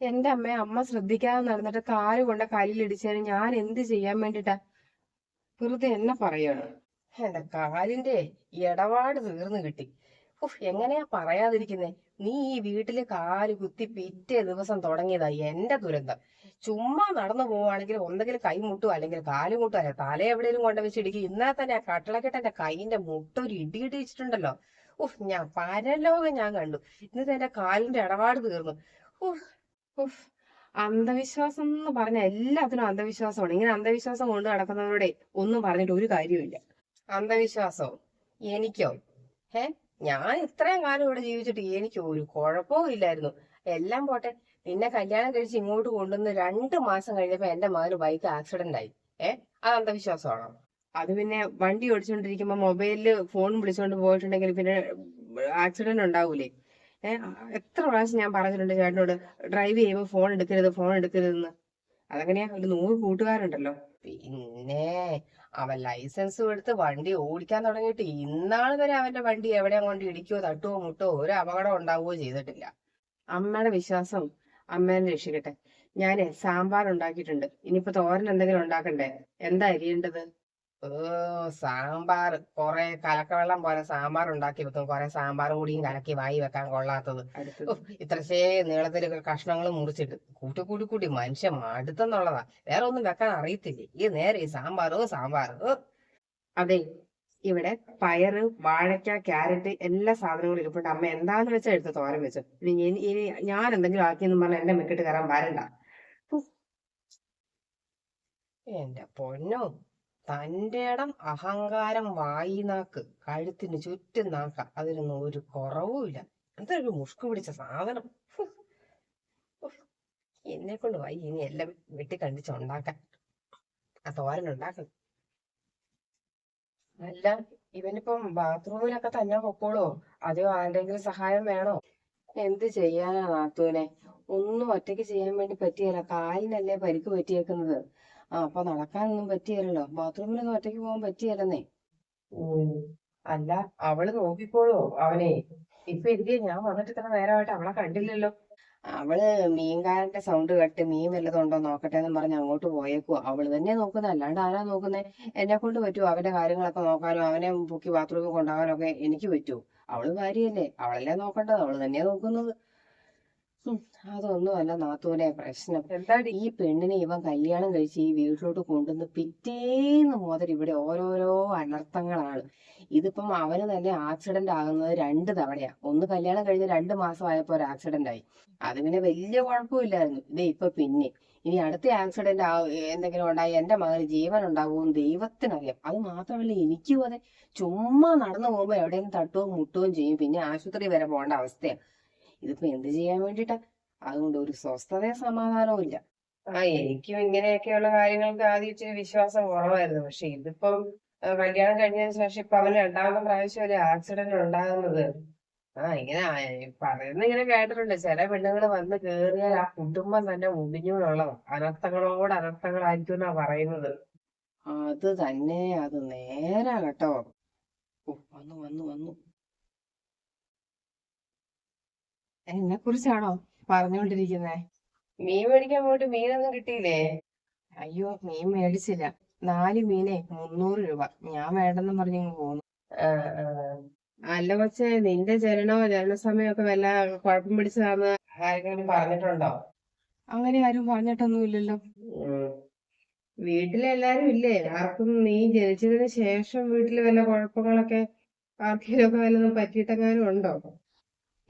എന്റെ അമ്മയെ അമ്മ ശ്രദ്ധിക്കാതെ നടന്നിട്ട് കാൽ കൊണ്ട് കല്ലിടിച്ചതിന് ഞാൻ എന്ത് ചെയ്യാൻ വേണ്ടിട്ടാ? വെറുതെ എന്നെ പറയാണ്. എന്റെ കാലിന്റെ ഇടപാട് തീർന്നു കിട്ടി. ഉഫ് എങ്ങനെയാ പറയാതിരിക്കുന്നേ? നീ ഈ വീട്ടിൽ കാൽ കുത്തി പിറ്റേ ദിവസം തുടങ്ങിയതായി എന്റെ ദുരന്തം. ചുമ്മാ നടന്നു പോവാണെങ്കിൽ ഒന്നെങ്കിൽ കൈ മുട്ടും അല്ലെങ്കിൽ കാൽ മുട്ടും അല്ലെ തല എവിടെയും കൊണ്ട വെച്ച് ഇടിക്കും. ഇന്നലെ തന്നെ ആ കട്ടളക്കെട്ട് എന്റെ കൈയിന്റെ മുട്ട ഒരു ഇടി വെച്ചിട്ടുണ്ടല്ലോ ഉഫ് ഞാൻ പരലോകം ഞാൻ കണ്ടു. ഇന്നത്തെ എന്റെ കാലിന്റെ ഇടപാട് തീർന്നു. ഉഫ് അന്ധവിശ്വാസം എന്ന് പറഞ്ഞ എല്ലാത്തിനും അന്ധവിശ്വാസമാണ്. ഇങ്ങനെ അന്ധവിശ്വാസം കൊണ്ട് നടക്കുന്നവരുടെ ഒന്നും പറഞ്ഞിട്ട് ഒരു കാര്യമില്ല അന്ധവിശ്വാസം? എനിക്കോ? ഏ ഞാൻ ഇത്രയും കാലം ഇവിടെ ജീവിച്ചിട്ട് എനിക്ക് ഒരു കുഴപ്പവും ഇല്ലായിരുന്നു. എല്ലാം പോട്ടെ. നിന്നെ കല്യാണം കഴിച്ച് ഇങ്ങോട്ട് കൊണ്ടുവന്ന് രണ്ട് മാസം കഴിഞ്ഞപ്പോ എന്റെ മകന് ബൈക്ക് ആക്സിഡന്റ് ആയി. ഏ അത് അന്ധവിശ്വാസമാണോ? അത് പിന്നെ വണ്ടി ഓടിച്ചുകൊണ്ടിരിക്കുമ്പോ മൊബൈലിൽ ഫോൺ വിളിച്ചുകൊണ്ട് പോയിട്ടുണ്ടെങ്കിൽ പിന്നെ ആക്സിഡന്റ് ഉണ്ടാവൂലേ? എത്ര പ്രാവശ്യം ഞാൻ പറഞ്ഞിട്ടുണ്ട് ചേട്ടനോട് ഡ്രൈവ് ചെയ്യുമ്പോൾ ഫോൺ എടുക്കരുത് ഫോൺ എടുക്കരുതെന്ന്. അതങ്ങനെയാ ഒരു നൂറ് കൂട്ടുകാരുണ്ടല്ലോ. പിന്നെ അവൻ ലൈസൻസ് എടുത്ത് വണ്ടി ഓടിക്കാൻ തുടങ്ങിയിട്ട് ഇന്നാൾ വരെ അവന്റെ വണ്ടി എവിടെയാ കൊണ്ട് ഇടിക്കോ തട്ടുവോ മുട്ടോ ഒരു അപകടം ഉണ്ടാവുകയോ ചെയ്തിട്ടില്ല. അമ്മയുടെ വിശ്വാസം അമ്മേനെ രക്ഷിക്കട്ടെ. ഞാൻ സാമ്പാർ ഉണ്ടാക്കിയിട്ടുണ്ട്. ഇനിയിപ്പോ തോരൻ എന്തെങ്കിലും ഉണ്ടാക്കണ്ടേ? എന്താ അരിയേണ്ടത്? സാമ്പാർ. കുറെ കലക്കവെള്ളം പോലെ സാമ്പാർ ഉണ്ടാക്കി വെക്കും. കുറെ സാമ്പാർ കൂടിയും കലക്കി വായി വെക്കാൻ കൊള്ളാത്തത്. ഇത്രശേ നീളത്തിൽ കഷ്ണങ്ങൾ മുറിച്ചിട്ട് കൂട്ടി കൂട്ടി കൂട്ടി മനുഷ്യൻ മടുത്തെന്നുള്ളതാ. വേറെ ഒന്നും വെക്കാൻ അറിയത്തില്ലേ? ഈ നേരെ ഈ സാമ്പാറോ സാമ്പാറോ അതെ ഇവിടെ പയറ് വാഴയ്ക്ക ക്യാരറ്റ് എല്ലാ സാധനങ്ങളും ഇരിപ്പുണ്ട്. അമ്മ എന്താന്ന് വെച്ചാൽ എടുത്ത് തോരൻ വെച്ചു. ഇനി ഞാൻ എന്തെങ്കിലും ആക്കിയെന്ന് പറഞ്ഞാൽ എന്നെ മെക്കിട്ട് കയറാൻ വരണ്ട. എന്റെ പൊന്നോ. തന്റെ ഇടം അഹങ്കാരം വായി നാക്ക് കഴുത്തിന് ചുറ്റും നാക്ക. അതിനൊന്നും ഒരു കുറവുമില്ല. എന്തൊരു മുഷ്കു പിടിച്ച സാധനം. എന്നെ കൊണ്ട് വൈ ഇനി എല്ലാം വെട്ടി കണ്ടിച്ച് ഉണ്ടാക്കാൻ. ആ തോരൻ ഉണ്ടാക്കണം. അല്ല ഇവനിപ്പം ബാത്റൂമിലൊക്കെ തന്നെ പൊക്കോളോ. അതോ ആരുടെങ്കിലും സഹായം വേണോ? എന്ത് ചെയ്യാനാ നാത്തൂനെ? ഒന്നും ഒറ്റയ്ക്ക് ചെയ്യാൻ വേണ്ടി പറ്റിയല്ല. കാലിനല്ലേ പരിക്ക് പറ്റിയേക്കുന്നത്. ആ അപ്പൊ നടക്കാനൊന്നും പറ്റിയല്ലോ ബാത്റൂമിലൊന്നും ഒറ്റയ്ക്ക് പോകാൻ പറ്റിയല്ലെന്നേ. അല്ല അവൾ നോക്കിക്കോളൂ. അവനെ ഇപ്പൊ എനിക്ക് ഞാൻ വന്നിട്ട് ഇത്ര നേരമായിട്ട് അവളെ കണ്ടില്ലല്ലോ. അവൾ മീൻകാരന്റെ സൗണ്ട് കേട്ട് മീൻ വല്ലതും ഉണ്ടോ നോക്കട്ടെ എന്ന് പറഞ്ഞ് അങ്ങോട്ട് പോയേക്കുവാ അവൾ തന്നെ നോക്കുന്നത് അല്ലാണ്ട് ആരാ നോക്കുന്നേ? എന്നെ കൊണ്ട് പറ്റുമോ അവന്റെ കാര്യങ്ങളൊക്കെ നോക്കാനും അവനെ പൊക്കി ബാത്റൂമിൽ കൊണ്ടുപോകാനും ഒക്കെ എനിക്ക് പറ്റുമോ അവൾ ഭാര്യയല്ലേ. അവളല്ലേ നോക്കേണ്ടത്. അവൾ തന്നെയാ നോക്കുന്നത്. അതൊന്നുമല്ല നാത്തൂനെ പ്രശ്നം. എന്താടി? ഈ പെണ്ണിനെ ഇവൻ കല്യാണം കഴിച്ച് ഈ വീട്ടിലോട്ട് കൊണ്ടുവന്ന് പിറ്റേന്ന് മുതൽ ഇവിടെ ഓരോരോ അനർത്ഥങ്ങളാണ്. ഇതിപ്പം അവന് തന്നെ ആക്സിഡന്റ് ആകുന്നത് രണ്ട് തവണയാ. ഒന്ന് കല്യാണം കഴിഞ്ഞ് രണ്ട് മാസമായപ്പോ ഒരു ആക്സിഡന്റ് ആയി. അത് പിന്നെ വലിയ കുഴപ്പമില്ലായിരുന്നു. ഇതേ ഇപ്പൊ പിന്നെ. ഇനി അടുത്ത ആക്സിഡന്റ് ആ എന്തെങ്കിലും ഉണ്ടായി എന്റെ മകന് ജീവൻ ഉണ്ടാകുമെന്ന് ദൈവത്തിനറിയാം. അത് മാത്രമല്ല എനിക്കും അതെ. ചുമ്മാ നടന്നു പോകുമ്പോ എവിടെയും തട്ടുകയും മുട്ടുകയും ചെയ്യും. പിന്നെ ആശുപത്രി വരെ പോകേണ്ട അവസ്ഥയാ. ഇതിപ്പോ എന്ത് ചെയ്യാൻ വേണ്ടിട്ടാ? അതുകൊണ്ട് ഒരു സ്വസ്ഥതയും സമാധാനവും ഇല്ല. ആ എനിക്കും ഇങ്ങനെയൊക്കെയുള്ള കാര്യങ്ങൾക്ക് ആദ്യം ഇച്ചിരി വിശ്വാസം കുറവായിരുന്നു. പക്ഷെ ഇതിപ്പം കല്യാണം കഴിഞ്ഞതിന് ശേഷം ഇപ്പൊ അവന് രണ്ടാമത്തെ പ്രാവശ്യം ഒരു ആക്സിഡന്റ് ഉണ്ടാകുന്നത്. ആ ഇങ്ങനെ പറയുന്ന ഇങ്ങനെ കേട്ടിട്ടുണ്ട്. ചില പെണ്ണുങ്ങൾ വന്ന് കേറിയാൽ ആ കുടുംബം തന്നെ മുടിഞ്ഞൂടുള്ളതാ അനർത്ഥങ്ങളോട് അനർത്ഥങ്ങളായിരിക്കും എന്നാ പറയുന്നത്. അത് തന്നെ അത് നേരാ കേട്ടോ. ഓ, വന്നു വന്നു വന്നു. എന്നെ കുറിച്ചാണോ പറഞ്ഞുകൊണ്ടിരിക്കുന്നേ? മീൻ മേടിക്കാൻ പോയിട്ട് മീനൊന്നും കിട്ടിയില്ലേ? അയ്യോ മീൻ മേടിച്ചില്ല. നാല് മീനെ മുന്നൂറ് രൂപ. ഞാൻ വേണ്ടെന്ന് പറഞ്ഞു പോന്നു. അല്ല കൊച്ചേ നിന്റെ ജനനോ ജനന സമയമൊക്കെ വല്ല കുഴപ്പം പിടിച്ചതാന്ന് ആരെങ്കിലും പറഞ്ഞിട്ടുണ്ടോ? അങ്ങനെ ആരും പറഞ്ഞിട്ടൊന്നും ഇല്ലല്ലോ വീട്ടിലെല്ലാരും ഇല്ലേ? ആർക്കും നീ ജനിച്ചതിന് ശേഷം വീട്ടിൽ വല്ല കുഴപ്പങ്ങളൊക്കെ ആർക്കെങ്കിലും ഒക്കെ വല്ലതും പറ്റിയിട്ടെങ്ങാനും ഉണ്ടോ?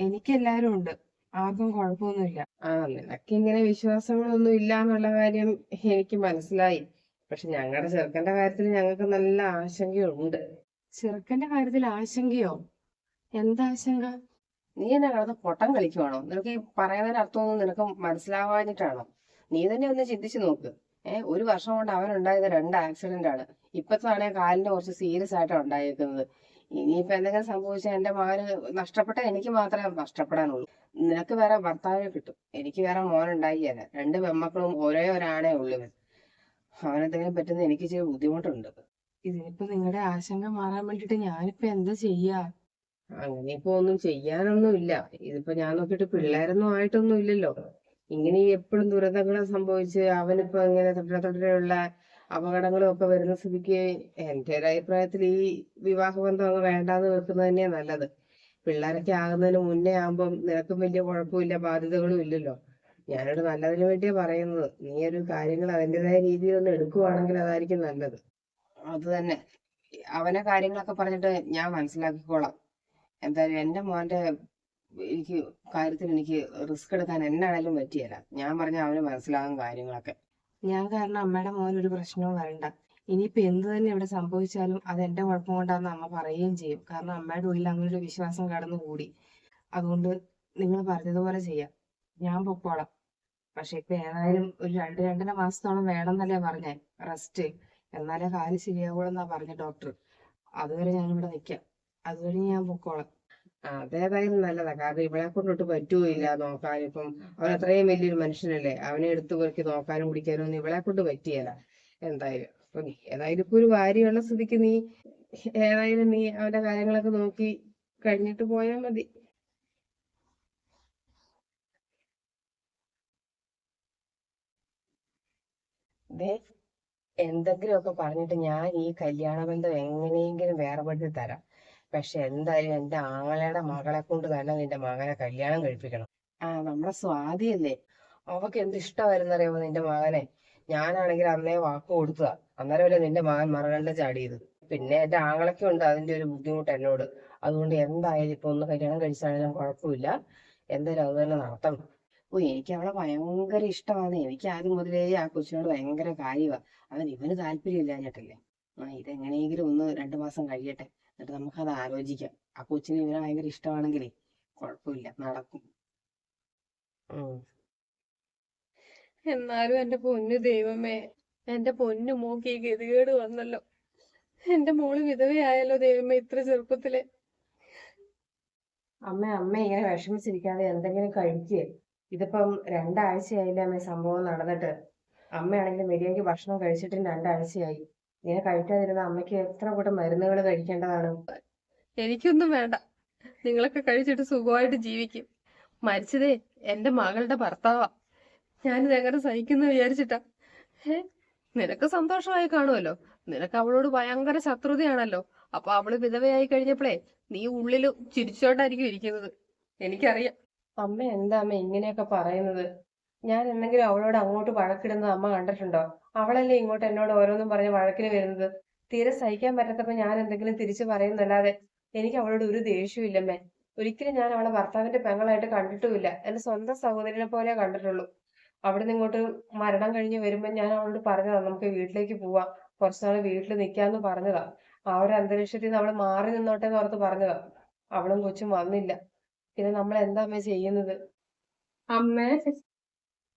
എനിക്കെല്ലാരും ഉണ്ട്. ആർക്കും കുഴപ്പമൊന്നുമില്ല. ആ നിനക്ക് ഇങ്ങനെ വിശ്വാസങ്ങളൊന്നും ഇല്ല എന്നുള്ള കാര്യം എനിക്ക് മനസ്സിലായി. പക്ഷെ ഞങ്ങളുടെ ചെറുക്കന്റെ കാര്യത്തിൽ ഞങ്ങൾക്ക് നല്ല ആശങ്കയുണ്ട്. ചെറുക്കന്റെ കാര്യത്തിൽ ആശങ്കയോ? എന്താ ആശങ്ക? നീ എന്നെ കിടന്ന് പൊട്ടം കളിക്കുവാണോ? നിനക്ക് ഈ പറയുന്നതിന്റെ അർത്ഥമൊന്നും നിനക്ക് മനസ്സിലാവാഞ്ഞിട്ടാണോ? നീ തന്നെ ഒന്ന് ചിന്തിച്ചു നോക്ക്. ഏഹ് ഒരു വർഷം കൊണ്ട് അവനുണ്ടായത് രണ്ട് ആക്സിഡന്റ് ആണ്. ഇപ്പത്താണെ കാലിന് കുറച്ച് സീരിയസ് ആയിട്ടാണ് ഉണ്ടായേക്കുന്നത്. ഇനിയിപ്പോ എന്തെങ്കിലും സംഭവിച്ചാൽ എന്റെ മകന് നഷ്ടപ്പെട്ട എനിക്ക് മാത്രമേ നഷ്ടപ്പെടാനുള്ളൂ. നിനക്ക് വേറെ ഭർത്താവിനെ കിട്ടും. എനിക്ക് വേറെ മോനുണ്ടായില്ല രണ്ട് പെമ്മക്കളും ഒരേ ഒരാണേ ഉള്ളൂ അവനെന്തെങ്കിലും പറ്റുന്ന എനിക്ക് ഇച്ചിരി ബുദ്ധിമുട്ടുണ്ട്. ഇതിനിപ്പോ നിങ്ങളുടെ ആശങ്ക മാറാൻ വേണ്ടിട്ട് ഞാനിപ്പോ എന്താ ചെയ്യാ? അങ്ങനെ ഇപ്പൊ ഒന്നും ചെയ്യാനൊന്നും ഇല്ല ഇതിപ്പോ ഞാൻ നോക്കിയിട്ട് പിള്ളേരൊന്നും ആയിട്ടൊന്നും ഇല്ലല്ലോ ഇങ്ങനെ എപ്പോഴും ദുരന്തങ്ങൾ സംഭവിച്ച് അവനിപ്പോ ഇങ്ങനെ തുടരെ തുടരെയുള്ള അപകടങ്ങളും ഒക്കെ വരുന്ന സ്ഥിതിക്ക് എന്റെ ഒരു അഭിപ്രായത്തിൽ ഈ വിവാഹബന്ധം അങ്ങ് വേണ്ടാന്ന് വെക്കുന്നത് തന്നെയാ നല്ലത്. പിള്ളേരൊക്കെ ആകുന്നതിന് മുന്നേ ആകുമ്പം നിനക്കും വലിയ കുഴപ്പമില്ല ബാധ്യതകളും ഇല്ലല്ലോ. ഞാനൊരു നല്ലതിന് വേണ്ടിയാ പറയുന്നത്. നീ ഒരു കാര്യങ്ങൾ അതിന്റെതായ രീതിയിൽ ഒന്ന് എടുക്കുവാണെങ്കിൽ അതായിരിക്കും നല്ലത്. അത് തന്നെ. അവനെ കാര്യങ്ങളൊക്കെ പറഞ്ഞിട്ട് ഞാൻ മനസ്സിലാക്കിക്കോളാം. എന്തായാലും എന്റെ മോന്റെ എനിക്ക് കാര്യത്തിൽ എനിക്ക് റിസ്ക് എടുക്കാൻ എന്നാണേലും പറ്റിയല്ല ഞാൻ പറഞ്ഞ അവന് മനസ്സിലാകും കാര്യങ്ങളൊക്കെ. ഞാൻ കാരണം അമ്മയുടെ മോൻ ഒരു പ്രശ്നവും വരണ്ട. ഇനിയിപ്പോ എന്ത് തന്നെ ഇവിടെ സംഭവിച്ചാലും അത് എന്റെ കുഴപ്പം കൊണ്ടാന്ന് അമ്മ പറയുകയും ചെയ്യും. കാരണം അമ്മയുടെ ഉള്ളിൽ അങ്ങനെ ഒരു വിശ്വാസം കടന്നുകൂടി അതുകൊണ്ട് നിങ്ങൾ പറഞ്ഞതുപോലെ ചെയ്യാം. ഞാൻ പൊക്കോളാം. പക്ഷെ ഇപ്പൊ ഏതായാലും ഒരു രണ്ട് രണ്ടര മാസത്തോളം വേണം എന്നല്ലേ പറഞ്ഞേ. റെസ്റ്റ്. എന്നാലേ കാൽ ശരിയാവുള്ളൂ എന്നാ പറഞ്ഞ ഡോക്ടർ. അതുവരെ ഞാൻ ഇവിടെ നിൽക്കാം അതുവരെ ഞാൻ പൊക്കോളാം. അതേതായാലും നല്ലതാ. കാരണം ഇവളെ കൊണ്ടിട്ട് പറ്റൂല നോക്കാൻ. ഇപ്പം അവൻ അത്രയും വലിയൊരു മനുഷ്യനല്ലേ. അവനെ എടുത്തു പെറുക്കി നോക്കാനും പിടിക്കാനും ഒന്നും ഇവളെ കൊണ്ട് പറ്റിയല്ല എന്തായാലും. അപ്പൊ നീ ഏതായാലും ഇപ്പൊ ഒരു ഭാര്യയുള്ള സ്ഥിതിക്ക് നീ ഏതായാലും നീ അവന്റെ കാര്യങ്ങളൊക്കെ നോക്കി കഴിഞ്ഞിട്ട് പോയാൽ മതി. എന്തെങ്കിലുമൊക്കെ പറഞ്ഞിട്ട് ഞാൻ ഈ കല്യാണ ബന്ധം എങ്ങനെയെങ്കിലും വേർപെടുത്തി തരാം. പക്ഷെ എന്തായാലും എന്റെ ആങ്ങളയുടെ മകളെ കൊണ്ട് തന്നെ നിന്റെ മകനെ കല്യാണം കഴിപ്പിക്കണം. ആ നമ്മുടെ സ്വാതിയല്ലേ അവക്ക് എന്ത് ഇഷ്ടമായിരുന്നറിയാമോ നിന്റെ മകനെ? ഞാനാണെങ്കിൽ അന്നേ വാക്ക് കൊടുത്തതാ. അന്നേരമല്ലേ നിന്റെ മകൻ മറകണ്ട ചാടിയത്. പിന്നെ എന്റെ ആങ്ങളൊക്കെ ഉണ്ട് അതിന്റെ ഒരു ബുദ്ധിമുട്ട് എന്നോട്. അതുകൊണ്ട് എന്തായാലും ഇപ്പൊ ഒന്ന് കല്യാണം കഴിച്ചാണെങ്കിലും കുഴപ്പമില്ല. എന്തായാലും അത് തന്നെ നടത്തണം. ഓ എനിക്ക് അവളെ ഭയങ്കര ഇഷ്ടമാണ്. എനിക്ക് ആദ്യം മുതലേ ആ കൊച്ചിനോട് ഭയങ്കര കാര്യമാ അവൻ ഇവന് താല്പര്യമില്ലാഞ്ഞിട്ടല്ലേ ആ ഇതെങ്ങനെയെങ്കിലും ഒന്ന് രണ്ടു മാസം കഴിയട്ടെ. എന്നിട്ട് നമുക്ക് അത് ആലോചിക്കാം. ആ കൊച്ചിന് ഇവനെ ഭയങ്കര ഇഷ്ടമാണെങ്കിലേ കുഴപ്പമില്ല നടക്കും. എന്നാലും എന്റെ പൊന്നു ദൈവമേ എന്റെ പൊന്നു മോക്ക് ഈ ഗതികേട് വന്നല്ലോ. എന്റെ മോൾ വിധവയായല്ലോ ദൈവമേ ഇത്ര ചെറുപ്പത്തിൽ. അമ്മ അമ്മ ഇങ്ങനെ വിഷമിച്ചിരിക്കാതെ എന്തെങ്കിലും കഴിക്കേ. ഇതിപ്പം രണ്ടാഴ്ചയായില്ലേ അമ്മ സംഭവം നടന്നിട്ട്. അമ്മയാണെങ്കിൽ മര്യാദയ്ക്ക് ഭക്ഷണം കഴിച്ചിട്ടും രണ്ടാഴ്ചയായി. ഇങ്ങനെ കഴിക്കാതിരുന്ന അമ്മയ്ക്ക് എത്ര കൂട്ടം മരുന്നുകൾ കഴിക്കേണ്ടതാണ്? എനിക്കൊന്നും വേണ്ട. നിങ്ങളൊക്കെ കഴിച്ചിട്ട് സുഖമായിട്ട് ജീവിക്കും. മരിച്ചതേ എന്റെ മകളുടെ ഭർത്താവാ. ഞാനിത് എങ്ങനെ സഹിക്കുന്ന വിചാരിച്ചിട്ടാ? ഏ നിനക്ക് സന്തോഷമായി കാണുമല്ലോ നിനക്ക് അവളോട് ഭയങ്കര ശത്രുതയാണല്ലോ. അപ്പൊ അവൾ വിധവയായി കഴിഞ്ഞപ്പോഴേ നീ ഉള്ളിൽ ചിരിച്ചോണ്ടായിരിക്കും ഇരിക്കുന്നത്. എനിക്കറിയാം. അമ്മ എന്താ അമ്മ ഇങ്ങനെയൊക്കെ പറയുന്നത്? ഞാൻ എന്തെങ്കിലും അവളോട് അങ്ങോട്ട് വഴക്കിടുന്നത് അമ്മ കണ്ടിട്ടുണ്ടോ? അവളല്ലേ ഇങ്ങോട്ട് എന്നോട് ഓരോന്നും പറഞ്ഞ് വഴക്കിന് വരുന്നത്? തീരെ സഹിക്കാൻ പറ്റാത്തപ്പോ ഞാൻ എന്തെങ്കിലും തിരിച്ചു പറയുന്നല്ലാതെ എനിക്ക് അവളോട് ഒരു ദേഷ്യവും ഇല്ലമ്മേ ഒരിക്കലും ഞാൻ അവളെ ഭർത്താവിന്റെ പെങ്ങളായിട്ട് കണ്ടിട്ടുമില്ല. എന്റെ സ്വന്തം സഹോദരനെ പോലെ കണ്ടിട്ടുള്ളൂ. അവിടെ ഇങ്ങോട്ട് മരണം കഴിഞ്ഞ് വരുമ്പോ ഞാൻ അവളോട് പറഞ്ഞതാ നമുക്ക് വീട്ടിലേക്ക് പോവാം. കുറച്ചുനാൾ വീട്ടിൽ നിൽക്കാന്ന് പറഞ്ഞതാ. ആ ഒരു അന്തരീക്ഷത്തിൽ നിന്ന് അവൾ മാറി നിന്നോട്ടെ എന്ന് ഓർത്ത് പറഞ്ഞതാ. അവളും കൊച്ചും വന്നില്ല. പിന്നെ നമ്മൾ എന്താ അമ്മ ചെയ്യുന്നത്? അമ്മേ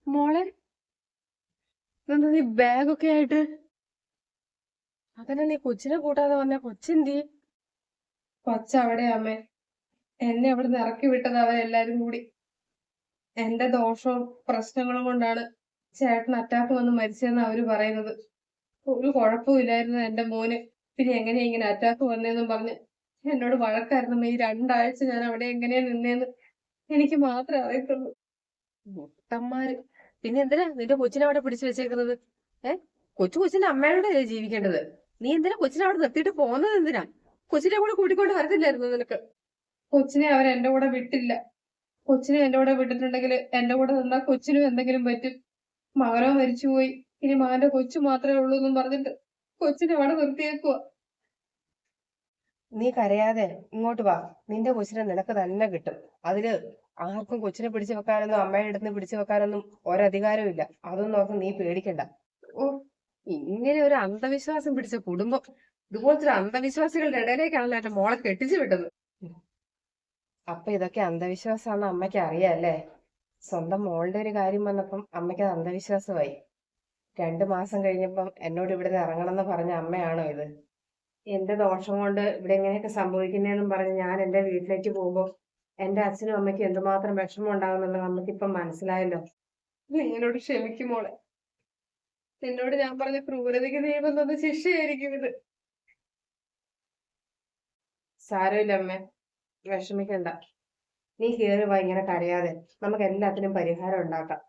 മോളെ എന്താ നീ ബാഗൊക്കെ ആയിട്ട്? അതന്നെ നീ കൊച്ചിനെ കൂട്ടാതെ വന്ന. കൊച്ചെന്തി? കൊച്ചവിടെ അമ്മേ. എന്നെ അവിടെ ഇറക്കി വിട്ടത് അവരെല്ലാരും കൂടി. എന്റെ ദോഷവും പ്രശ്നങ്ങളും കൊണ്ടാണ് ചേട്ടൻ അറ്റാക്ക് വന്ന് മരിച്ചതെന്ന് അവർ പറയുന്നത്. ഒരു കുഴപ്പമില്ലായിരുന്നു എന്റെ മോന്. പിന്നെ എങ്ങനെയാ ഇങ്ങനെ അറ്റാക്ക് വന്നേന്നും പറഞ്ഞ് എന്നോട് വഴക്കായിരുന്നു ഈ രണ്ടാഴ്ച ഞാൻ അവിടെ എങ്ങനെയാ നിന്നേന്ന് എനിക്ക് മാത്രമേ അറിയത്തുള്ളൂ. മുട്ടന്മാര് പിന്നെ എന്തിനാ നിന്റെ കൊച്ചിനെ അവിടെ പിടിച്ചു വെച്ചേക്കുന്നത്? ഏ? കൊച്ചു കൊച്ചിന്റെ അമ്മയോടെ ജീവിക്കേണ്ടത്? നീ എന്തിനാ കൊച്ചിനെ അവിടെ നിർത്തിയിട്ട് പോകുന്നത് എന്തിനാ? കൊച്ചിനെ കൂടെ കൂട്ടിക്കൊണ്ട് വരത്തില്ലായിരുന്നു നിനക്ക്? കൊച്ചിനെ അവർ എന്റെ കൂടെ വിട്ടില്ല. കൊച്ചിനെ എന്റെ കൂടെ വിട്ടിട്ടുണ്ടെങ്കിൽ എന്റെ കൂടെ നിന്നാ കൊച്ചിനും എന്തെങ്കിലും പറ്റും. മകനോ മരിച്ചുപോയി. ഇനി മകന്റെ കൊച്ചു മാത്രമേ ഉള്ളൂ എന്നും പറഞ്ഞിട്ട് കൊച്ചിനെ അവിടെ നിർത്തിയേക്കുവാ. നീ കരയാതെ ഇങ്ങോട്ട് വാ. നിന്റെ കൊച്ചിനെ നിനക്ക് തന്നെ കിട്ടും. അതിൽ ആർക്കും കൊച്ചിനെ പിടിച്ചു വെക്കാനൊന്നും അമ്മയുടെ അടുത്ത് പിടിച്ചു വെക്കാനൊന്നും ഒരധികാരവും ഇല്ല അതൊന്നും ഓർത്ത് നീ പേടിക്കണ്ട. ഓ ഇങ്ങനെ ഒരു അന്ധവിശ്വാസം പിടിച്ച കുടുംബം. ഇതുപോലത്തെ ഒരു അന്ധവിശ്വാസികളുടെ ഇടയിലേക്കാണല്ലോ എന്റെ മോളെ കെട്ടിച്ചു വിട്ടത്. അപ്പൊ ഇതൊക്കെ അന്ധവിശ്വാസമാണെന്ന് അമ്മയ്ക്ക് അറിയാല്ലേ? സ്വന്തം മോളുടെ ഒരു കാര്യം വന്നപ്പം അമ്മയ്ക്ക് അത് അന്ധവിശ്വാസമായി. രണ്ടു മാസം കഴിഞ്ഞപ്പം എന്നോട് ഇവിടുന്ന് ഇറങ്ങണമെന്ന് പറഞ്ഞ അമ്മയാണോ ഇത്? എന്റെ ദോഷം കൊണ്ട് ഇവിടെ എങ്ങനെയൊക്കെ സംഭവിക്കുന്നതെന്നും പറഞ്ഞ് ഞാൻ എന്റെ വീട്ടിലേക്ക് പോകുമ്പോൾ എന്റെ അച്ഛനും അമ്മയ്ക്ക് എന്തുമാത്രം വിഷമം ഉണ്ടാകുന്നുള്ളത് നമുക്കിപ്പം മനസ്സിലായല്ലോ. നീ എന്നോട് ക്ഷമിക്കുമോളെ നിന്നോട് ഞാൻ പറഞ്ഞ ക്രൂരതയ്ക്ക് ദൈവം തന്ന ശിക്ഷയായിരിക്കും ഇത്. സാരമില്ല അമ്മ. വിഷമിക്കണ്ട. നീ കയറി വാ ഇങ്ങനെ കരയാതെ. നമുക്ക് എല്ലാത്തിനും പരിഹാരം ഉണ്ടാക്കാം.